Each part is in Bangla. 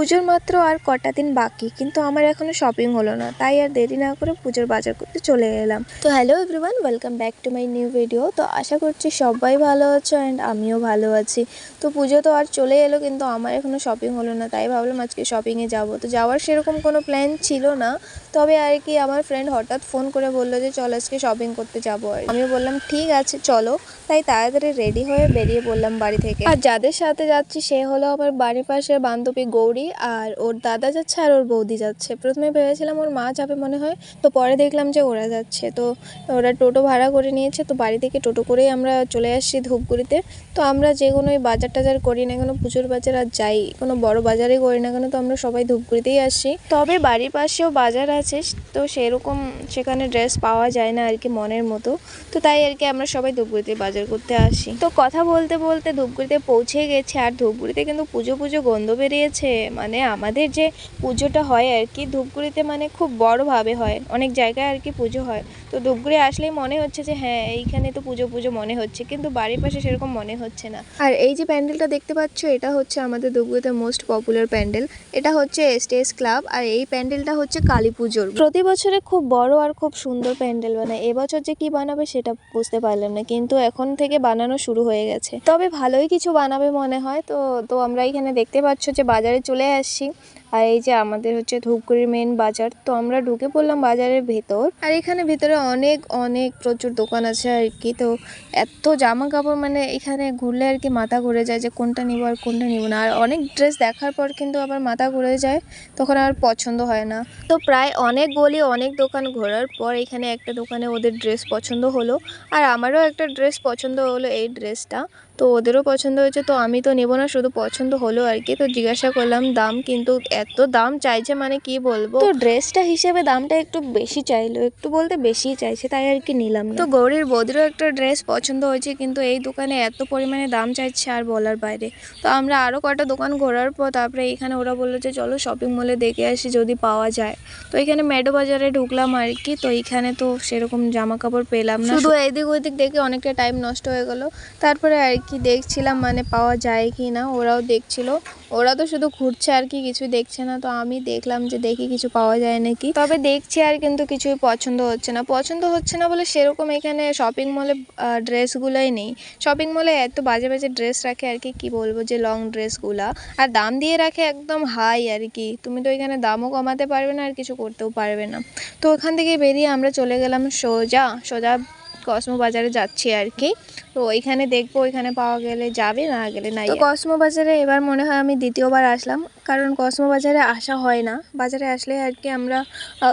পুজোর মাত্র আর কটা দিন বাকি, কিন্তু আমার এখনও শপিং হলো না, তাই আর দেরি না করে পুজোর বাজার করতে চলে এলাম। তো hello everyone welcome back to my new video তো আশা করছি সবাই ভালো আছো অ্যান্ড আমিও ভালো আছি। তো পুজো তো আর চলে এলো, কিন্তু আমার এখনও শপিং হলো না, তাই ভাবলাম আজকে শপিংয়ে যাব। তো যাওয়ার সেরকম কোনো প্ল্যান ছিল না, তবে আর কি আমার ফ্রেন্ড হঠাৎ ফোন করে বলল যে, চল আজকে শপিং করতে যাব। আর আমি বললাম, ঠিক আছে, চলো। তাই তাড়াতাড়ি রেডি হয়ে বেরিয়ে পড়লাম বাড়ি থেকে। আর যাদের সাথে যাচ্ছি, সে হলো আমার বাড়ির পাশের বান্ধবী গৌরী। আর ওর দাদা যাচ্ছে আর ওর বৌদি যাচ্ছে। প্রথমে ভেবেছিলাম ওর মা যাবে মনে হয়, তো পরে দেখলাম যে ওরা যাচ্ছে। তো ওরা টোটো ভাড়া করে নিয়েছে, তো বাড়ি থেকে টোটো করেই আমরা চলে আসছি ধূপগুড়িতে। তো আমরা যে কোনো বাজার টাজার করি না কেন, পুজোর বাজার আর যাই। কোনো বড় বাজারে করি না কেন, তো আমরা সবাই ধূপগুড়িতেই আসি। তবে বাড়ির পাশেও বাজার আছে, তো সেরকম সেখানে ড্রেস পাওয়া যায় না আর কি মনের মতো। তো তাই আর কি আমরা সবাই ধূপগুড়িতে বাজার করতে আসি। তো কথা বলতে বলতে ধূপগুড়িতে পৌঁছে গেছে, আর ধূপগুড়িতে কিন্তু পুজো পুজো গন্ধ বেরিয়েছে। মানে আমাদের যে পুজোটা হয় আর কি ধূপগুড়িতে মানে খুব বড়োভাবে হয়। অনেক জায়গায় আর কি পুজো হয়। তো ধূপগুড়ি আসলেই মনে হচ্ছে যে হ্যাঁ এইখানে তো পুজো পুজো মনে হচ্ছে। কিন্তু বাড়ির পাশে সেরকম মনে হচ্ছে না। আর এই যে প্যান্ডেলটা দেখতে পাচ্ছ এটা হচ্ছে আমাদের ধূপগুড়িতে মোস্ট পপুলার প্যান্ডেল। এটা হচ্ছে এসটিএস ক্লাব আর এই প্যান্ডেলটা হচ্ছে কালী পুজোর। প্রতি বছরে খুব বড় আর খুব সুন্দর প্যান্ডেল বানায়। এবছর যে কি বানাবে সেটা বুঝতে পারলাম না কিন্তু এখন থেকে বানানো শুরু হয়ে গেছে। তবে ভালোই কিছু বানাবে মনে হয়। তো তো আমরা এখানে দেখতে পাচ্ছ যে বাজারে চলে আসছি আর এই যে আমাদের হচ্ছে ধূপগুড়ির মেন বাজার, তো আমরা ঢুকে পড়লাম বাজারের ভেতর। আর এখানে ভেতরে অনেক অনেক প্রচুর দোকান আছে আর কি, তো এত জামা কাপড় মানে এখানে ঘুরলে আর কি মাথা ঘুরে যায় যে কোনটা নিব আর কোনটা নিব না। আর অনেক ড্রেস দেখার পর কিন্তু আবার মাথা ঘুরে যায়, তখন আর পছন্দ হয় না। তো প্রায় অনেক গলি, অনেক দোকান ঘোরার পর এখানে একটা দোকানে ওদের ড্রেস পছন্দ হলো। আর আমারও একটা ড্রেস পছন্দ হলো এই ড্রেসটা তো ওদেরও পছন্দ হয়েছে, তো আমি তো নেব না, শুধু পছন্দ হলো আর কি। তো জিজ্ঞাসা করলাম দাম, কিন্তু এত দাম চাইছে মানে কি বলব? তো ড্রেসটা হিসেবে দামটা একটু বেশি চাইলো একটু বলতে বেশি চাইছে তাই আর কি নিলাম তো গৌরীর বৌদিরও একটা ড্রেস পছন্দ হয়েছে কিন্তু এই দোকানে এত পরিমাণে দাম চাইছে আর বলার বাইরে। তো আমরা আরও কটা দোকান ঘোরার পর তারপরে এখানে ওরা বলল যে চলো শপিং মলে দেখে আসি যদি পাওয়া যায়। তো এখানে মেডো বাজারে ঢুকলাম আর কি তো এখানে তো সেরকম জামা কাপড় পেলাম না। শুধু এদিক ওইদিক দেখে অনেকটা টাইম নষ্ট হয়ে গেল। তারপরে আর কি দেখছিলাম মানে পাওয়া যায় কি না ওরাও দেখছিল। ওরা তো শুধু ঘুরছে আর কি কিছু দেখছে না, তো আমি দেখলাম যে দেখি কিছু পাওয়া যায় নাকি। তবে দেখছি আর কিন্তু কিছুই পছন্দ হচ্ছে না। পছন্দ হচ্ছে না বলে সেরকম এখানে শপিং মলে ড্রেসগুলোই নেই। শপিং মলে এত বাজে বাজে ড্রেস রাখে আর কি কি বলব যে লং ড্রেসগুলা আর দাম দিয়ে রাখে একদম হাই আর কি। তুমি তো এখানে দামও কমাতে পারবে না আর কিছু করতেও পারবে না। তো ওখান থেকে বেরিয়ে আমরা চলে গেলাম সোজা। সোজা কসমো বাজারে যাচ্ছি আর কি। তো ওইখানে দেখব, ওইখানে পাওয়া গেলে যাবে, না গেলে নাই। কসমো বাজারে এবার মনে হয় আমি দ্বিতীয়বার আসলাম, কারণ কসমো বাজারে আসা হয় না। বাজারে আসলে আর কি আমরা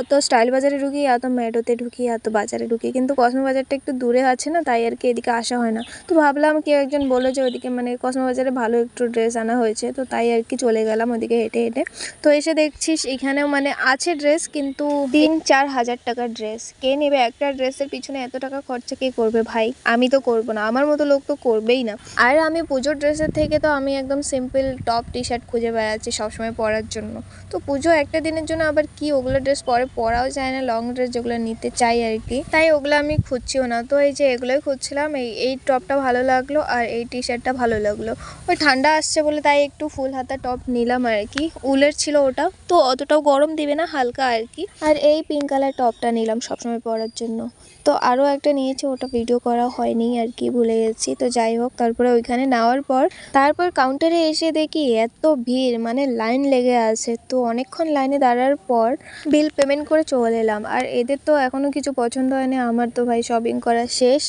তো স্টাইল বাজারে ঢুকি এত মেডোতে ঢুকি এত বাজারে ঢুকি। কিন্তু কসমো বাজারটা একটু দূরে আছে না, তাই আর কি এদিকে আসা হয় না। তো ভাবলাম কেউ একজন বলল যে ওদিকে মানে কসমো বাজারে ভালো একটু ড্রেস আনা হয়েছে, তো তাই আর কি চলে গেলাম ওদিকে হেঁটে হেঁটে। তো এসে দেখছিস এখানেও মানে আছে ড্রেস, কিন্তু তিন চার হাজার টাকার ড্রেস। কে নেবে একটা ড্রেসের পিছনে এত টাকা খরচা কে করবে ভাই? আমি তো করব না, আমার মতো লোক তো করবেই না। আর আমি পুজোর ড্রেসের থেকে তো আমি একদম সিম্পল টপ টি শার্ট খুঁজে বেড়াচ্ছি সবসময় পরার জন্য। তো পুজো একটা দিনের জন্য আবার কি? ওগুলো ড্রেস পরে পরাও যায় না লং ড্রেস যেগুলো নিতে চাই আর কি। তাই ওগুলো আমি খুঁজছিও না। তো এই যে এগুলোই খুঁজছিলাম, এই এই টপটা ভালো লাগল আর এই টি শার্টটা ভালো লাগল। ওই ঠান্ডা আসছে বলে তাই একটু ফুল হাতা টপ নিলাম আর কি। উলের ছিল ওটা। তো অতটাও গরম দিবে না, হালকা আর কি। আর এই পিঙ্ক কালার টপটা নিলাম সবসময় পরার জন্য। তো আরও একটা নিয়েছি, ওটা ভিডিও করা হয়নি আর কি ভুলে গেছি। তো যাই হোক, তারপরে ওইখানে নেওয়ার পর, তারপর কাউন্টারে এসে দেখি এত ভিড় মানে লাইন লেগে আছে। তো অনেকক্ষণ লাইনে দাঁড়ার পর বিল পেমেন্ট করে চলে এলাম। আর এদের তো এখনও কিছু পছন্দ হয়নি আমার তো ভাই শপিং করা শেষ।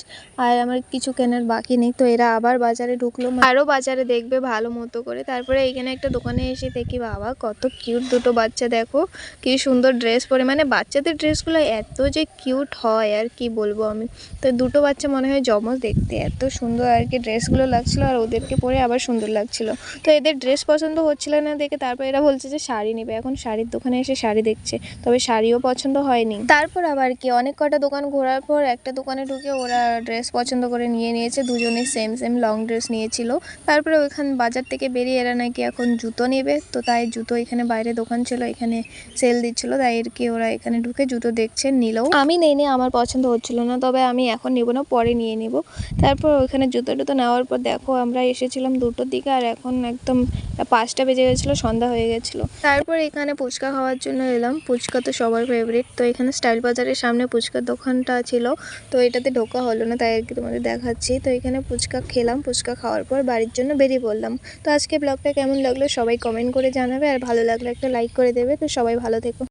আর আমার কিছু কেনার বাকি নেই, তো এরা আবার বাজারে ঢুকলো আরও বাজারে দেখবে ভালো মতো করে। তারপরে এখানে একটা দোকানে এসে দেখি, বাবা, কত কিউট দুটো বাচ্চা, দেখো, কি সুন্দর ড্রেস পরে। মানে বাচ্চাদের ড্রেসগুলো এত যে কিউট হয়, আর কি বলব আমি? তো দুটো বাচ্চা মনে হয় জমজ দেখতে। এত সুন্দর আর কি ড্রেসগুলো লাগছিল আর ওদেরকে পরে আবার সুন্দর লাগছিল। তো এদের ড্রেস পছন্দ হচ্ছিল না দেখে তারপর এরা বলছে যে শাড়ি নেবে। এখন শাড়ির দোকানে এসে শাড়ি দেখছে, তবে শাড়িও পছন্দ হয়নি। তারপর আবার কি, অনেক কটা দোকান ঘোরার পর একটা দোকানে ঢুকে ওরা ড্রেস পছন্দ করে নিয়ে নিয়েছে, দুজনে সেম সেম লং ড্রেস নিয়েছিল। তারপরে ওইখান বাজার থেকে বেরিয়ে এরা নাকি এখন জুতো নেবে। তো তাই জুতো এখানে বাইরে দোকান ছিল, এখানে সেল দিচ্ছিল। তাই আর কি ওরা এখানে ঢুকে জুতো দেখছে নিলেও আমি নেই আমার পছন্দ হচ্ছিল না। তবে আমি এখন নেব না, পরে নিয়ে নেব। তারপর ওখানে জুতো টুতো নেওয়ার পর দেখো আমরা এসেছিলাম দুটোর দিকে আর এখন একদম পাঁচটা বেজে গেছিল, সন্ধ্যা হয়ে গেছিল। তারপর এখানে ফুচকা খাওয়ার জন্য এলাম। ফুচকা তো সবার ফেভারিট তো এখানে স্টাইল বাজারের সামনে ফুচকার দোকানটা ছিল। তো এটাতে ঢোকা হলো না, তাই আর তোমাদের দেখাচ্ছি। তো এখানে ফুচকা খেলাম, ফুচকা খাওয়ার পর বাড়ির জন্য বেরিয়ে পড়লাম। তো আজকে ব্লগটা কেমন লাগল সবাই কমেন্ট করে জানাবে। আর ভালো লাগলে একটা লাইক করে দেবে। তো সবাই ভালো থেকো।